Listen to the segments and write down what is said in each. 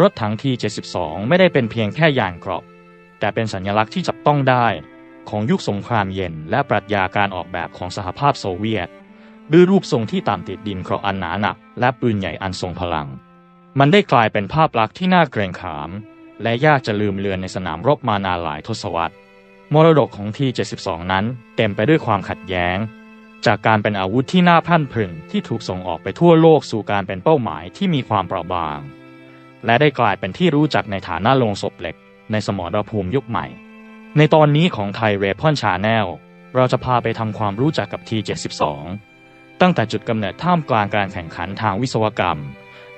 รถถัง T72 ไม่ได้เป็นเพียงแค่ยานเกราะ แต่เป็นสัญลักษณ์ที่จับต้องได้ของยุคสงครามเย็น และปรัชญาการออกแบบของสหภาพโซเวียตด้วยรูปทรงที่ต่ำติดดินเกราะอันหนาหนัก และปืนใหญ่อันทรงพลัง มันได้กลายเป็นภาพลักษณ์ที่น่าเกรงขาม และยากจะลืมเลือนในสนามรบมานานหลายทศวรรษ มรดกของ T72 นั้น เต็มไปด้วยความขัดแย้ง จากการเป็นอาวุธที่น่าพันพรึงที่ถูกส่งออกไปทั่วโลกสู่การเป็นเป้าหมายที่มีความเปราะบาง และได้กลายเป็นที่รู้จักในฐานะโลงศพเหล็ก ในสมรภูมิยุคใหม่ ในตอนนี้ของไทยเรพอนชาแนลเราจะพาไปทำความรู้จักกับ T72 ตั้งแต่จุดกำเนิดท่ามกลางการแข่งขันทางวิศวกรรม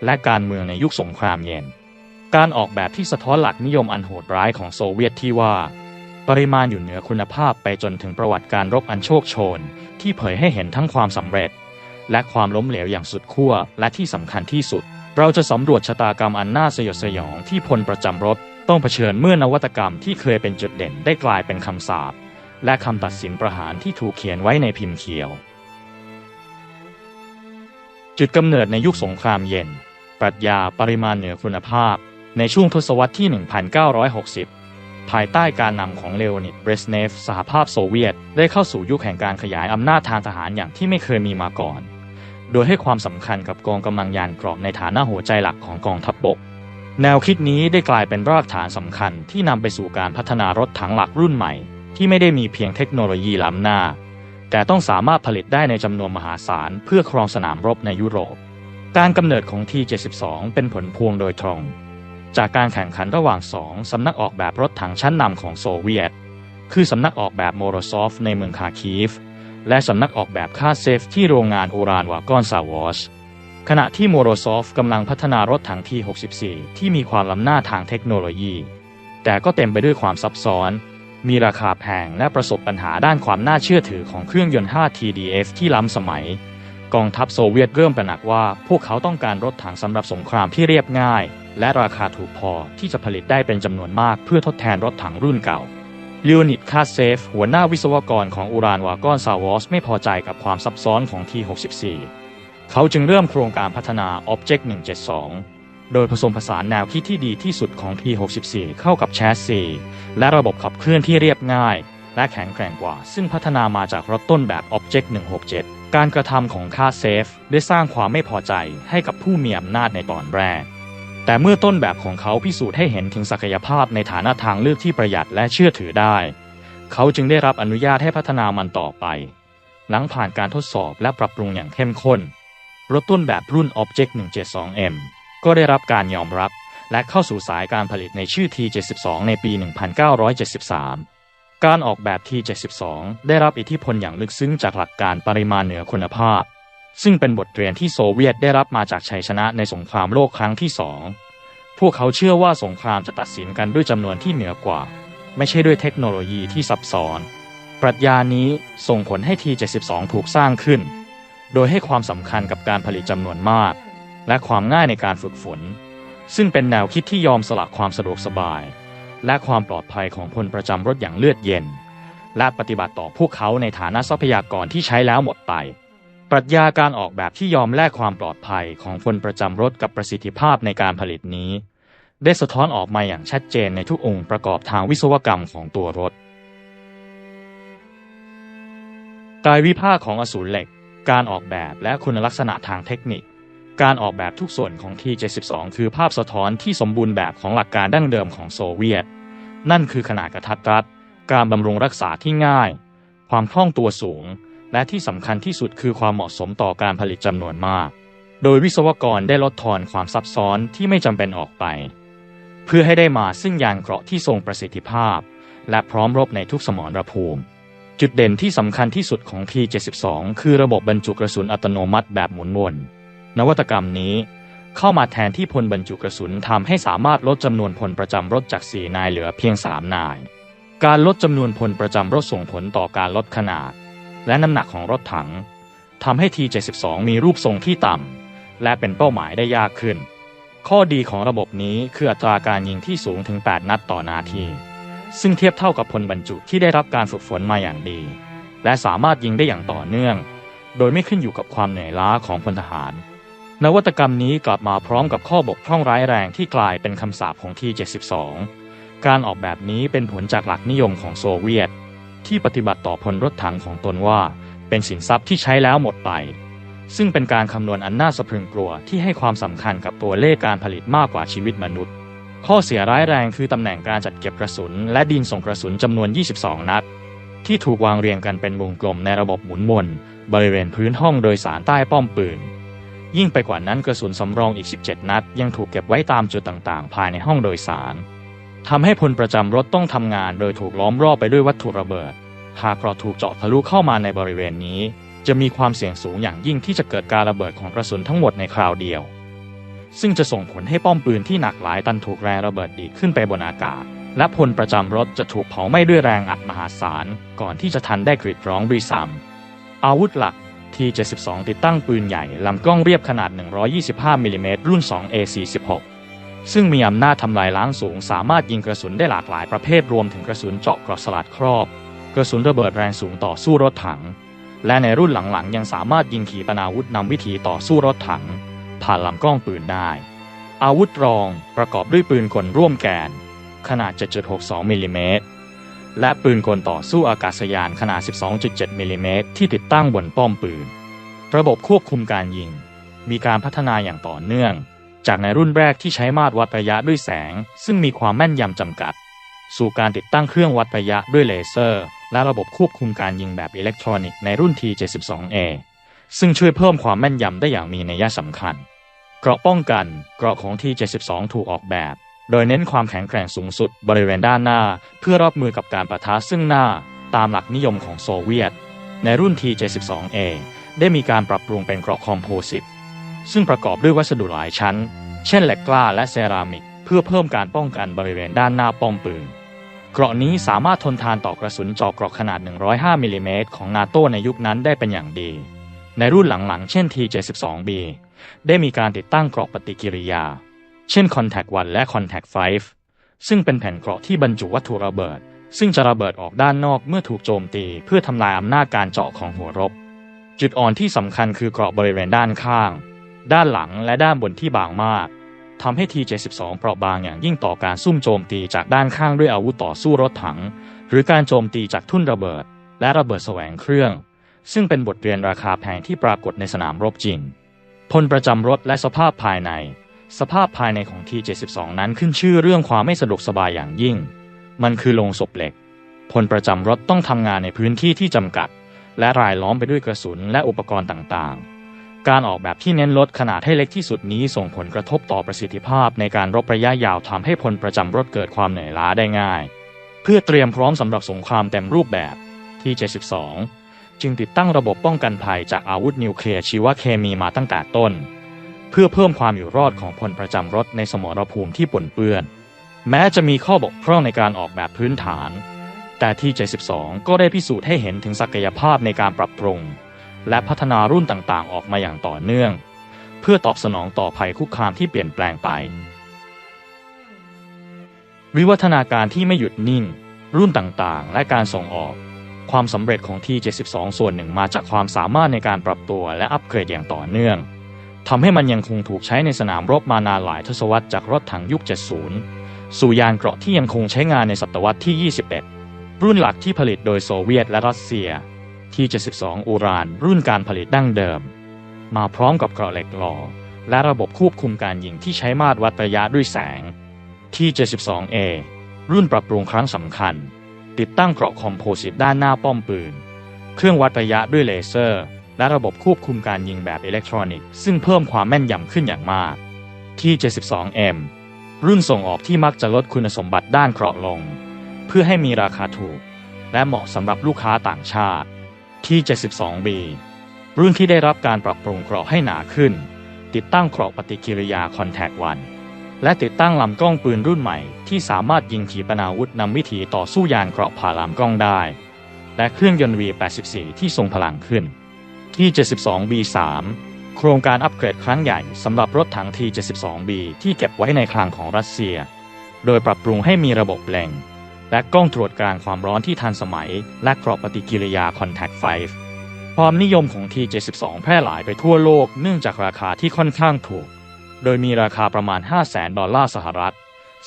และการเมืองในยุคสงครามเย็น การออกแบบที่สะท้อนหลักนิยมอันโหดร้ายของโซเวียตที่ว่า ปริมาณอยู่เหนือคุณภาพไปจนถึงประวัติการรบอันโชคโชน ที่เผยให้เห็นทั้งความสำเร็จ และความล้มเหลวอย่างสุดขั้วและที่สำคัญที่สุด เราจะสำรวจชะตากรรมอันน่าสยดสยองที่พลประจำรถต้องเผชิญเมื่อนวัตกรรมที่เคยเป็นจุดเด่นได้กลายเป็นคำสาปและคำตัดสินประหารที่ถูกเขียนไว้ในพิมพ์เขียว จุดกำเนิดในยุคสงครามเย็น ปรัชญาปริมาณเหนือคุณภาพ ในช่วงทศวรรษที่ 1960 ภายใต้การนำของเลโอนิดเบรสเนฟสหภาพโซเวียต ได้เข้าสู่ยุคแห่งการขยายอำนาจทางทหารอย่างที่ไม่เคยมีมาก่อน โดยให้ความสำคัญกับกองกำลังยานเกราะในฐานะหัวใจหลักของกองทัพบบก แนวคิดนี้ได้กลายเป็นรากฐานสำคัญที่นำไปสู่การพัฒนารถถังหลักรุ่นใหม่ ที่ไม่ได้มีเพียงเทคโนโลยีล้ำหน้า แต่ต้องสามารถผลิตได้ในจำนวนมหาศาลเพื่อครองสนามรบในยุโรป การกำเนิดของ T72 เป็นผลพวงโดยตรง จากการแข่งขันระหว่างสองสำนักออกแบบรถถังชั้นนำของโซเวียต คือสำนักออกแบบโมโรซอฟในเมืองคาคีฟ และสำนักออกแบบคาเซฟที่โรงงานโอรานวากอนซาวอชขณะที่โมโรซอฟกำลังพัฒนารถถัง T64 ที่มีความล้ำหน้าทางเทคโนโลยี แต่ก็เต็มไปด้วยความซับซ้อน มีราคาแพงและประสบปัญหาด้านความน่าเชื่อถือของเครื่องยนต์ 5 TDF ที่ล้ำสมัย กองทัพโซเวียตเริ่มตระหนักว่าพวกเขาต้องการรถถังสำหรับสงครามที่เรียบง่าย และราคาถูกพอที่จะผลิตได้เป็นจำนวนมากเพื่อทดแทนรถถังรุ่นเก่า ลโอนิดคาเซฟ หัวหน้าวิศวกรของอูรานวากอนซาวอสไม่พอใจกับความซับซ้อนของ T64 เขาจึงเริ่มโครงการพัฒนา Object 172 โดยผสมผสานแนวคิดที่ดีที่สุดของ T64 เข้ากับแชสซีและระบบขับเคลื่อนที่เรียบง่าย และแข็งแกร่งกว่า ซึ่งพัฒนามาจากรถต้นแบบ Object 167 การกระทำของคาเซฟ ได้สร้างความไม่พอใจให้กับผู้มีอำนาจในตอนแรก แต่เมื่อต้นแบบของเขาพิสูจน์ให้เห็นถึงศักยภาพในฐานะทางเลือกที่ประหยัดและเชื่อถือได้ เขาจึงได้รับอนุญาตให้พัฒนามันต่อไป หลังผ่านการทดสอบและปรับปรุงอย่างเข้มข้น รถต้นแบบรุ่น Object 172M ก็ได้รับการยอมรับ และเข้าสู่สายการผลิตในชื่อ T72 ในปี 1973 การออกแบบ T72 ได้รับอิทธิพลอย่างลึกซึ้งจากหลักการปริมาณเหนือคุณภาพ ซึ่งเป็นบทเรียนที่โซเวียตได้รับมาจากชัยชนะในสงครามโลกครั้งที่สองพวกเขาเชื่อว่าสงครามจะตัดสินกันด้วยจำนวนที่เหนือกว่า ไม่ใช่ด้วยเทคโนโลยีที่ซับซ้อน ปรัชญานี้ส่งผลให้ T72 ถูกสร้างขึ้น โดยให้ความสำคัญกับการผลิตจำนวนมาก และความง่ายในการฝึกฝน ซึ่งเป็นแนวคิดที่ยอมสละความสะดวกสบาย และความปลอดภัยของพลประจำรถอย่างเลือดเย็น และปฏิบัติต่อพวกเขาในฐานะทรัพยากรที่ใช้แล้วหมดไป ปรัชญาการออกแบบที่ยอมแลกความปลอดภัยของพลประจำรถกับประสิทธิภาพในการผลิตนี้ ได้สะท้อนออกมาอย่างชัดเจนในทุกองค์ประกอบทางวิศวกรรมของตัวรถ กายวิภาคของอสูรเหล็ก การออกแบบและคุณลักษณะทางเทคนิค การออกแบบทุกส่วนของ T72 คือภาพสะท้อนที่สมบูรณ์แบบของหลักการดั้งเดิมของโซเวียต นั่นคือขนาดกระทัดรัด การบำรุงรักษาที่ง่าย ความคล่องตัวสูง และที่สำคัญที่สุดคือความเหมาะสมต่อการผลิตจำนวนมาก โดยวิศวกรได้ลดทอนความซับซ้อนที่ไม่จำเป็นออกไป เพื่อให้ได้มาซึ่งยานเกราะที่ทรงประสิทธิภาพ และพร้อมรบในทุกสมรภูมิ จุดเด่นที่สำคัญที่สุดของ T72 คือระบบบรรจุกระสุนอัตโนมัติแบบหมุนวนนวัตกรรมนี้เข้ามาแทนที่พลบรรจุกระสุนทำให้สามารถลดจำนวนพลประจำรถจาก 4 นายเหลือเพียง 3 นาย การลดจำนวนพลประจำรถส่งผลต่อการลดขนาด และน้ำหนักของรถถังทำให้ T72 มีรูปทรงที่ต่ำ และเป็นเป้าหมายได้ยากขึ้น ข้อดีของระบบนี้คืออัตราการยิงที่สูงถึง 8 นัดต่อนาที ซึ่งเทียบเท่ากับพลบรรจุที่ได้รับการฝึกฝนมาอย่างดี และสามารถยิงได้อย่างต่อเนื่อง โดยไม่ขึ้นอยู่กับความเหนื่อยล้าของพลทหาร นวัตกรรมนี้กลับมาพร้อมกับข้อบกพร่องร้ายแรงที่กลายเป็นคำสาปของที่72 การออกแบบนี้เป็นผลจากหลักนิยมของโซเวียต ที่ปฏิบัติต่อพลรถถังของตนว่า เป็นสินทรัพย์ที่ใช้แล้วหมดไป ซึ่งเป็นการคำนวณอันน่าสะพรึงกลัวที่ให้ความสำคัญกับตัวเลขการผลิตมากกว่าชีวิตมนุษย์ ข้อเสียร้ายแรงคือตำแหน่งการจัดเก็บกระสุน และดินส่งกระสุนจำนวน 22 นัด ที่ถูกวางเรียงกันเป็นวงกลมในระบบหมุนวนบริเวณพื้นห้องโดยสารใต้ป้อมปืนยิ่งไปกว่านั้นกระสุนสำรองอีก 17 นัด ยังถูกเก็บไว้ตามจุดต่างๆ ภายในห้องโดยสาร ทำให้พลประจำรถต้องทำงานโดยถูกล้อมรอบไปด้วยวัตถุระเบิด หากเราถูกเจาะทะลุเข้ามาในบริเวณนี้ จะมีความเสี่ยงสูงอย่างยิ่งที่จะเกิดการระเบิดของกระสุนทั้งหมดในคราวเดียว ซึ่งจะส่งผลให้ป้อมปืนที่หนักหลายตันถูกแรงระเบิดดีดขึ้นไปบนอากาศ และพลประจำรถจะถูกเผาไหม้ด้วยแรงอัดมหาศาล ก่อนที่จะทันได้กรีดร้องด้วยซ้ำอาวุธหลัก T72 ติดตั้งปืนใหญ่ลำกล้องเรียบขนาด 125มิลิเมตรรุ่น 2A46 ซึ่งมีอำนาจทำลายล้างสูง สามารถยิงกระสุนได้หลากหลายประเภทรวมถึงกระสุนเจาะกระสลัดครอบ กระสุนระเบิดแรงสูงต่อสู้รถถัง และในรุ่นหลังๆ ยังสามารถยิงขีปนาวุธนำวิถีต่อสู้รถถัง ผ่านลำกล้องปืนได้ อาวุธรองประกอบด้วยปืนกลร่วมแกน ขนาด 7.62มิลลิเมตรและปืนกลต่อสู้อากาศยานขนาด 12.7มิลลิเมตรที่ติดตั้งบนป้อมปืน ระบบควบคุมการยิง มีการพัฒนาอย่างต่อเนื่อง จากในรุ่นแรกที่ใช้มาตรวัดระยะด้วยแสง ซึ่งมีความแม่นยำจำกัด สู่การติดตั้งเครื่องวัดระยะด้วยเลเซอร์ และระบบควบคุมการยิงแบบอิเล็กทรอนิกส์ในรุ่น T72A ซึ่งช่วยเพิ่มความแม่นยำได้อย่างมีนัยสำคัญ เกราะป้องกัน เกราะของ T72 ถูกออกแบบ โดยเน้นความแข็งแกร่งสูงสุดบริเวณด้านหน้า เพื่อรับมือกับการประทะซึ่งหน้า ตามหลักนิยมของโซเวียต ในรุ่น T72A ได้มีการปรับปรุงเป็นเกราะคอมโพสิต ซึ่งประกอบด้วยวัสดุหลายชั้น เช่นเหล็กกล้าและเซรามิก เพื่อเพิ่มการป้องกันบริเวณด้านหน้าป้อมปืนเกราะนี้สามารถทนทานต่อกระสุนเจาะเกราะขนาด 105มิลลิเมตรของนาโตในยุคนั้นได้เป็นอย่างดี ในรุ่นหลังๆ เช่น T72B ได้มีการติดตั้งเกราะปฏิกิริยา เช่น Contact 1 และ Contact 5 ซึ่งเป็นแผ่นเกราะที่บรรจุวัตถุระเบิด ซึ่งจะระเบิดออกด้านนอกเมื่อถูกโจมตี เพื่อทำลายอำนาจการเจาะของหัวรบ จุดอ่อนที่สำคัญคือเกราะบริเวณด้านข้าง ด้านหลังและด้านบนที่บางมากทำให้ T72 เปราะบางอย่างยิ่งต่อการซุ่มโจมตีจากด้านข้างด้วยอาวุธต่อสู้รถถัง หรือการโจมตีจากทุ่นระเบิด และระเบิดแสวงเครื่อง ซึ่งเป็นบทเรียนราคาแพงที่ปรากฏในสนามรบจริงพลประจำรถและสภาพภายใน สภาพภายในของ T72 นั้นขึ้นชื่อเรื่องความไม่สะดวกสบายอย่างยิ่ง มันคือโลงศพเหล็ก พลประจำรถต้องทำงานในพื้นที่ที่จำกัด และรายล้อมไปด้วยกระสุนและอุปกรณ์ต่างๆ การออกแบบที่เน้นลดขนาดให้เล็กที่สุดนี้ส่งผลกระทบต่อประสิทธิภาพในการรบระยะยาวทำให้พลประจำรถเกิดความเหนื่อยล้าได้ง่าย เพื่อเตรียมพร้อมสำหรับสงครามเต็มรูปแบบที่ 72 จึงติดตั้งระบบป้องกันภัยจากอาวุธนิวเคลียร์ชีวเคมีมาตั้งแต่ต้น เพื่อเพิ่มความอยู่รอดของพลประจำรถในสมรภูมิที่ปนเปื้อน แม้จะมีข้อบกพร่องในการออกแบบพื้นฐาน แต่ที่ 72 ก็ได้พิสูจน์ให้เห็นถึงศักยภาพในการปรับปรุง และพัฒนารุ่นต่างๆ ออกมาอย่างต่อเนื่อง เพื่อตอบสนองต่อภัยคุกคามที่เปลี่ยนแปลงไป วิวัฒนาการที่ไม่หยุดนิ่ง รุ่นต่างๆ และการส่งออก ความสำเร็จของ T72 ส่วนหนึ่งมาจากความสามารถในการปรับตัวและอัปเกรดอย่างต่อเนื่องทำให้มันยังคงถูกใช้ในสนามรบมานานหลายทศวรรษจากรถถังยุค 70 สู่ยานเกราะที่ยังคงใช้งานในศตวรรษที่ 21 รุ่นหลักที่ผลิตโดยโซเวียตและรัสเซีย T72 อูรานรุ่นการผลิตดั้งเดิม มาพร้อมกับเกราะเหล็กหล่อและระบบควบคุมการยิงที่ใช้มาตรวัดระยะด้วยแสง T72A รุ่นปรับปรุงครั้งสำคัญ ติดตั้งเกราะคอมโพสิตด้านหน้าป้อมปืน เครื่องวัดระยะด้วยเลเซอร์ และระบบควบคุมการยิงแบบอิเล็กทรอนิกส์ซึ่งเพิ่มความแม่นยำขึ้นอย่างมาก T72M รุ่นส่งออกที่มักจะลดคุณสมบัติด้านเกราะลง เพื่อให้มีราคาถูก และเหมาะสำหรับลูกค้าต่างชาติ T72B รุ่นที่ได้รับการปรับปรุงเกราะให้หนาขึ้น ติดตั้งเกราะปฏิกิริยา Contact 1และติดตั้งลำกล้องปืนรุ่นใหม่ที่สามารถยิงขีปนาวุธนำวิถีต่อสู้ยานเกราะผ่าลำกล้องได้ และเครื่องยนต์ V84 ที่ทรงพลังขึ้น T72B3 โครงการอัปเกรดครั้งใหญ่สำหรับรถถัง T72B ที่เก็บไว้ในคลังของรัสเซีย โดยปรับปรุงให้มีระบบเล็ง และกล้องตรวจการความร้อนที่ทันสมัย และเกราะปฏิกิริยา Contact 5 ความนิยมของ T72 แพร่หลายไปทั่วโลกเนื่องจากราคาที่ค่อนข้างถูก โดยมีราคาประมาณ 5 0 0แสนดอลลาร์สหรัฐ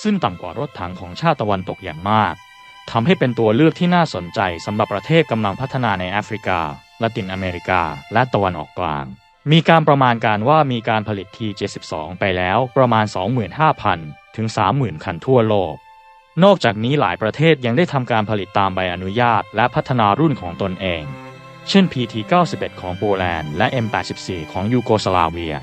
ซึ่งต่ำกว่ารถถังของชาติตะวันตกอย่างมากทำให้เป็นตัวเลือกที่น่าสนใจสำหรับประเทศกำลังพัฒนาในแอฟริกา ละตินอเมริกา และตะวันออกกลาง มีการประมาณการว่ามีการผลิต T72 ไปแล้วประมาณ 25,000 ถึง 30,000 คันทั่วโลก นอกจากนี้หลายประเทศยังได้ทำการผลิตตามใบอนุญาต และพัฒนารุ่นของตนเอง เช่น PT91 ของโปแลนด์ และ M84 ของยูโกสลาเวีย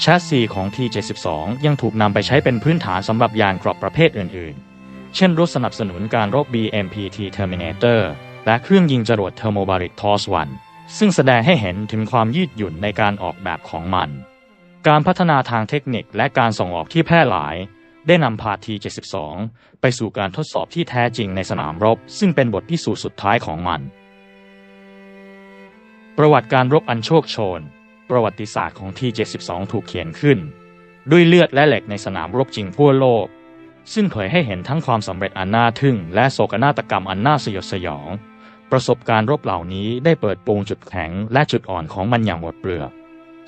แชสซีของ T72 ยังถูกนำไปใช้เป็นพื้นฐานสำหรับยานกราะประเภทอื่นๆ เช่นรถสนับสนุนการรบ BMPT Terminator และเครื่องยิงจรวดเทอร์โมบาริกทอสวันซึ่งแสดงให้เห็นถึงความยืดหยุ่นในการออกแบบของมัน การพัฒนาทางเทคนิคและการส่งออกที่แพร่หลาย ได้นำพา T72 ไปสู่การทดสอบที่แท้จริงในสนามรบ ซึ่งเป็นบทพิสูจน์สุดท้ายของมัน ประวัติการรบอันโชคโชน ประวัติศาสตร์ของ T72 ถูกเขียนขึ้น ด้วยเลือดและเหล็กในสนามรบจริงทั่วโลก ซึ่งเผยให้เห็นทั้งความสำเร็จอันน่าทึ่ง และโศกนาฏกรรมอันน่าสยดสยอง ประสบการณ์รบเหล่านี้ได้เปิดโปงจุดแข็งและจุดอ่อนของมันอย่างหมดเปลือก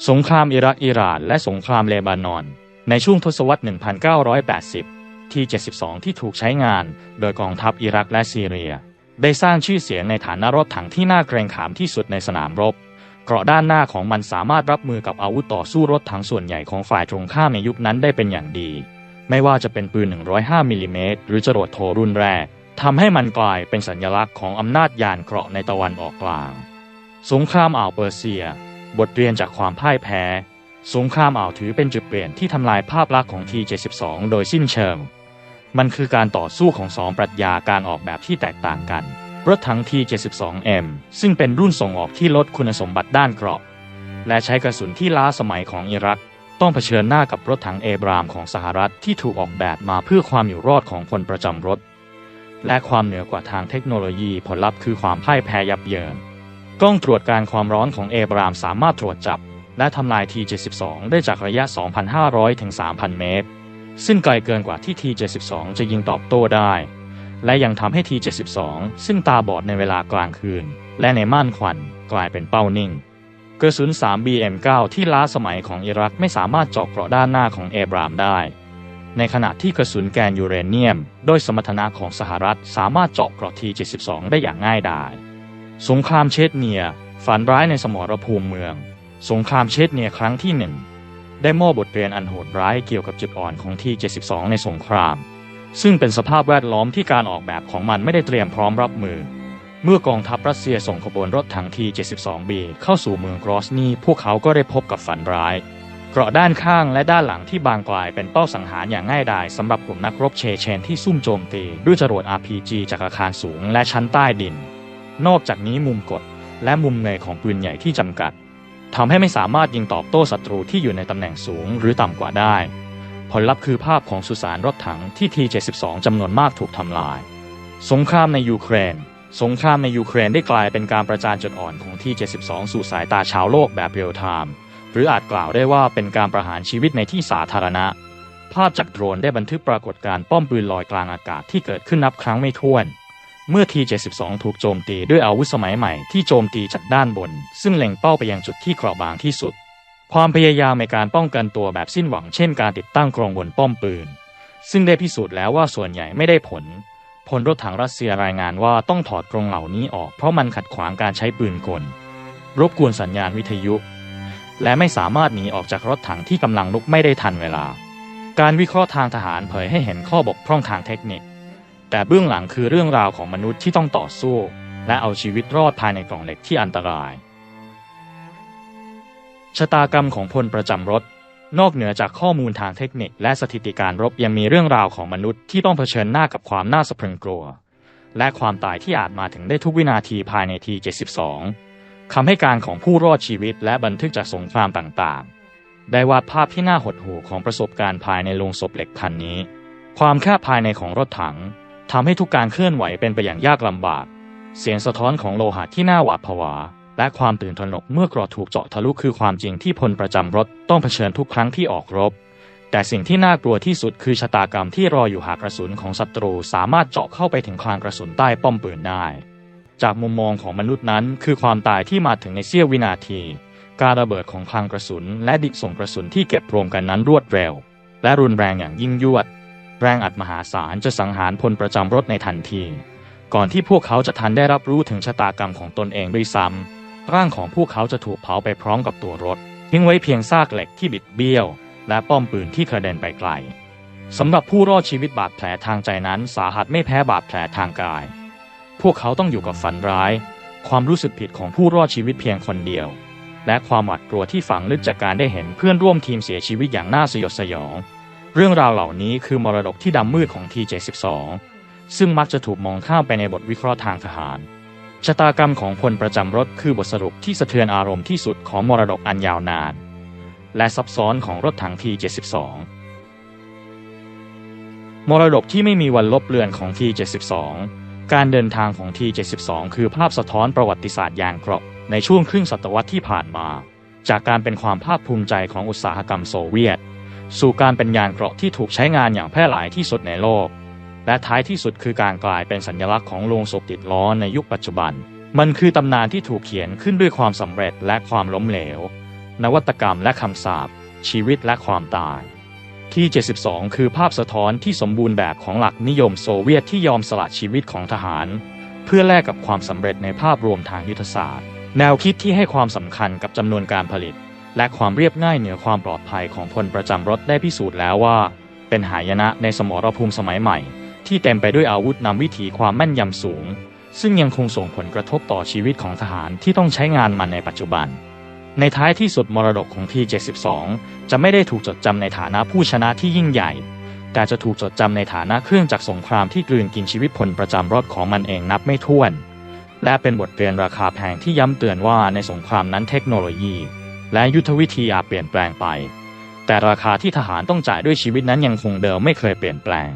สงครามอิรักอิหร่านและสงครามเลบานอน ในช่วงทศวรรษ 1980 ที่ 72 ที่ถูกใช้งาน โดยกองทัพอิรักและซีเรีย ได้สร้างชื่อเสียงในฐานะรถถังที่น่าเกรงขามที่สุดในสนามรบ เกราะด้านหน้าของมันสามารถรับมือกับอาวุธต่อสู้รถถังส่วนใหญ่ของฝ่ายตรงข้ามในยุคนั้นได้เป็นอย่างดี ไม่ว่าจะเป็นปืน 105มิลลิเมตรหรือจรวดโทรุ่นแรกทำให้มันกลายเป็นสัญลักษณ์ของอำนาจยานเกราะในตะวันออกกลาง สงครามอ่าวเปอร์เซีย บทเรียนจากความพ่ายแพ้ สงครามอ่าวถือเป็นจุดเปลี่ยนที่ทำลายภาพลักษณ์ของ T72 โดยสิ้นเชิง มันคือการต่อสู้ของสองปรัชญาการออกแบบที่แตกต่างกัน รถถัง T72M ซึ่งเป็นรุ่นส่งออกที่ลดคุณสมบัติด้านเกราะ และใช้กระสุนที่ล้าสมัยของอิรัก ต้องเผชิญหน้ากับรถถังเอบรามของสหรัฐที่ถูกออกแบบมาเพื่อความอยู่รอดของคนประจำรถ และความเหนือกว่าทางเทคโนโลยีผลลัพธ์คือความพ่ายแพ้ยับเยิน กล้องตรวจการความร้อนของเอบรามสามารถตรวจจับ และทำลาย T72 ได้จากระยะ 2,500 ถึง 3,000 เมตร ซึ่งไกลเกินกว่าที่ T72 จะยิงตอบโต้ได้ และยังทำให้ T72 ซึ่งตาบอดในเวลากลางคืน และในม่านควันกลายเป็นเป้านิ่งกระสุน 3BM9 ที่ล้าสมัยของอิรักไม่สามารถเจาะเกราะด้านหน้าของเอบรามได้ ในขณะที่กระสุนแกนยูเรเนียม โดยสมรรถนะของสหรัฐสามารถเจาะเกราะ T72 ได้อย่างง่ายดาย สงครามเชดเนีย ฝันร้ายในสมรภูมิเมือง สงครามเชดเนียครั้งที่หนึ่งได้มอบบทเรียนอันโหดร้ายเกี่ยวกับจุดอ่อนของ T72 ในสงคราม ซึ่งเป็นสภาพแวดล้อมที่การออกแบบของมันไม่ได้เตรียมพร้อมรับมือ เมื่อกองทัพรัสเซียส่งขบวนรถถัง T72B เข้าสู่เมืองกรอสนีพวกเขาก็ได้พบกับฝันร้ายเกราะด้านข้างและด้านหลังที่บางกลายเป็นเป้าสังหารอย่างง่ายดายสำหรับกลุ่มนักรบเชเชนที่ซุ่มโจมตีด้วยจรวด RPG จากอาคารสูงและชั้นใต้ดิน นอกจากนี้มุมกดและมุมเงยของปืนใหญ่ที่จำกัด ทำให้ไม่สามารถยิงตอบโต้ศัตรูที่อยู่ในตำแหน่งสูงหรือต่ำกว่าได้ ผลลัพธ์คือภาพของสุสานรถถังที่ T72 จำนวนมากถูกทำลาย สงครามในยูเครน สงครามในยูเครนได้กลายเป็นการประจานจุดอ่อนของ T72 สู่สายตาชาวโลกแบบเรียลไทม์หรืออาจกล่าวได้ว่าเป็นการประหารชีวิตในที่สาธารณะ ภาพจากโดรนได้บันทึกปรากฏการณ์ป้อมปืนลอยกลางอากาศที่เกิดขึ้นนับครั้งไม่ถ้วน เมื่อ T72 ถูกโจมตีด้วยอาวุธสมัยใหม่ที่โจมตีจากด้านบน ซึ่งเล็งเป้าไปยังจุดที่เกราะบางที่สุด ความพยายามในการป้องกันตัวแบบสิ้นหวังเช่นการติดตั้งกรงบนป้อมปืน ซึ่งได้พิสูจน์แล้วว่าส่วนใหญ่ไม่ได้ผล พลรถถังรัสเซียรายงานว่าต้องถอดกรงเหล่านี้ออกเพราะมันขัดขวางการใช้ปืนกล รบกวนสัญญาณวิทยุ และไม่สามารถหนีออกจากรถถังที่กำลังลุกไม่ได้ทันเวลา การวิเคราะห์ทางทหารเผยให้เห็นข้อบกพร่องทางเทคนิค แต่เบื้องหลังคือเรื่องราวของมนุษย์ที่ต้องต่อสู้ และเอาชีวิตรอดภายในกล่องเหล็กที่อันตราย ชะตากรรมของพลประจำรถ นอกเหนือจากข้อมูลทางเทคนิค และสถิติการรบยังมีเรื่องราวของมนุษย์ที่ต้องเผชิญหน้ากับความน่าสะพรึงกลัว และความตายที่อาจมาถึงได้ทุกวินาทีภายในที 72 คำให้การของผู้รอดชีวิตและบันทึกจากสงครามต่างๆ ได้วาดภาพที่น่าหดหู่ของประสบการณ์ภายในโรงศพเหล็กคันนี้ความแคบภายในของรถถัง ทำให้ทุกการเคลื่อนไหวเป็นไปอย่างยากลำบาก เสียงสะท้อนของโลหะที่น่าหวาดผวา และความตื่นตระหนกเมื่อกรอถูกเจาะทะลุคือความจริงที่พลประจำรถต้องเผชิญทุกครั้งที่ออกรบ แต่สิ่งที่น่ากลัวที่สุดคือชะตากรรมที่รออยู่หากกระสุนของศัตรูสามารถเจาะเข้าไปถึงคลางกระสุนใต้ป้อมปืนได้ จากมุมมองของมนุษย์นั้น คือความตายที่มาถึงในเสี้ยววินาที การระเบิดของคลังกระสุน และดิกส่งกระสุนที่เก็บรวมกันนั้นรวดเร็ว และรุนแรงอย่างยิ่งยวด แรงอัดมหาศาลจะสังหารพลประจำรถในทันที ก่อนที่พวกเขาจะทันได้รับรู้ถึงชะตากรรมของตนเองด้วยซ้ำร่างของพวกเขาจะถูกเผาไปพร้อมกับตัวรถ ทิ้งไว้เพียงซากเหล็กที่บิดเบี้ยว และป้อมปืนที่กระเด็นไปไกลสำหรับผู้รอดชีวิตบาดแผลทางใจนั้นสาหัสไม่แพ้บาดแผลทางกาย พวกเขาต้องอยู่กับฝันร้าย ความรู้สึกผิดของผู้รอดชีวิตเพียงคนเดียว และความหวาดกลัวที่ฝังลึกจากการได้เห็นเพื่อนร่วมทีมเสียชีวิตอย่างน่าสยดสยอง เรื่องราวเหล่านี้คือมรดกที่ดำมืดของ T72 ซึ่งมักจะถูกมองข้ามไปในบทวิเคราะห์ทางทหาร ชะตากรรมของพลประจำรถคือบทสรุปที่สะเทือนอารมณ์ที่สุดของมรดกอันยาวนาน และซับซ้อนของรถถัง T72 มรดกที่ไม่มีวันลบเลือนของ T72 การเดินทางของ T72 คือภาพสะท้อนประวัติศาสตร์ยานเกราะในช่วงครึ่งศตวรรษที่ผ่านมา จากการเป็นความภาคภูมิใจของอุตสาหกรรมโซเวียต สู่การเป็นยานเกราะที่ถูกใช้งานอย่างแพร่หลายที่สุดในโลก และท้ายที่สุดคือการกลายเป็นสัญลักษณ์ของโลงศพติดล้อในยุคปัจจุบัน มันคือตำนานที่ถูกเขียนขึ้นด้วยความสำเร็จและความล้มเหลว นวัตกรรมและคำสาปชีวิตและความตาย ที่ 72 คือภาพสะท้อนที่สมบูรณ์แบบของหลักนิยมโซเวียตที่ยอมสละชีวิตของทหาร เพื่อแลกกับความสำเร็จในภาพรวมทางยุทธศาสตร์ แนวคิดที่ให้ความสำคัญกับจำนวนการผลิต และความเรียบง่ายเหนือความปลอดภัยของพลประจำรถได้พิสูจน์แล้วว่า เป็นหายนะในสมรภูมิสมัยใหม่ ที่เต็มไปด้วยอาวุธนำวิถีความแม่นยำสูง ซึ่งยังคงส่งผลกระทบต่อชีวิตของทหารที่ต้องใช้งานมันในปัจจุบัน ในท้ายที่สุดมรดกของ T72 จะไม่ได้ถูกจดจำในฐานะผู้ชนะที่ยิ่งใหญ่ แต่จะถูกจดจำในฐานะเครื่องจักรสงครามที่กลืนกินชีวิตพลประจำรถของมันเองนับไม่ถ้วน และเป็นบทเรียนราคาแพงที่ย้ำเตือนว่าในสงครามนั้นเทคโนโลยี และยุทธวิธีอาจเปลี่ยนแปลงไป แต่ราคาที่ทหารต้องจ่ายด้วยชีวิตนั้นยังคงเดิมไม่เคยเปลี่ยนแปลง